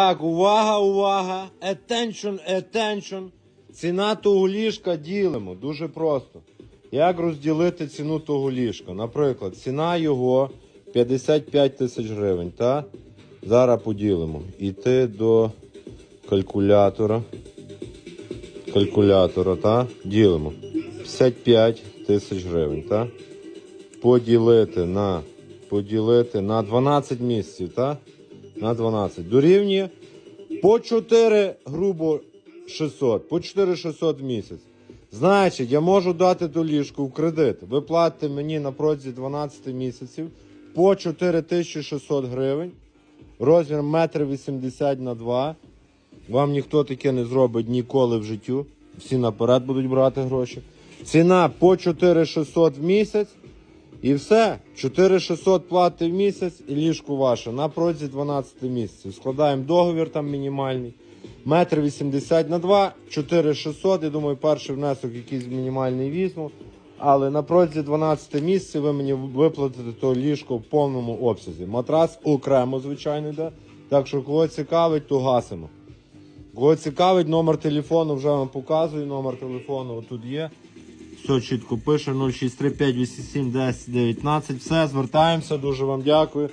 Так, увага, увага. Attention, attention. Ціна того ліжка ділимо. Дуже просто. Як розділити ціну того ліжка? Наприклад, ціна його 55 тисяч гривень. Та? Зараз поділимо. Іти до калькулятора. Калькулятора, та? Ділимо. 55 тисяч гривень, та? Поділити на, поділити на 12 місяців, та? На 12. Дорівнює по 4, грубо 600, по 4 600 в місяць. Значить, я можу дати ту ліжку в кредит. Ви платите мені на протязі 12 місяців по 4600 гривень. Розмір 1,80 м на 2. Вам ніхто таке не зробить ніколи в життю. Всі наперед будуть брати гроші. Ціна по 4600 в місяць. І все. 4600 плати в місяць і ліжку ваше на протязі 12 місяців. Складаємо договір там мінімальний. Метр 80 на 2, 4600. Я думаю, перший внесок якийсь мінімальний візьму. Але на протязі 12 місяців ви мені виплатите то ліжко в повному обсязі. Матрас окремо, звичайно, йде. Так що кого цікавить, то гасимо. Кого цікавить, номер телефону вже вам показую. Номер телефону тут є. Все чітко пише 0635 87 10 19. Все, звертаємося, дуже вам дякую.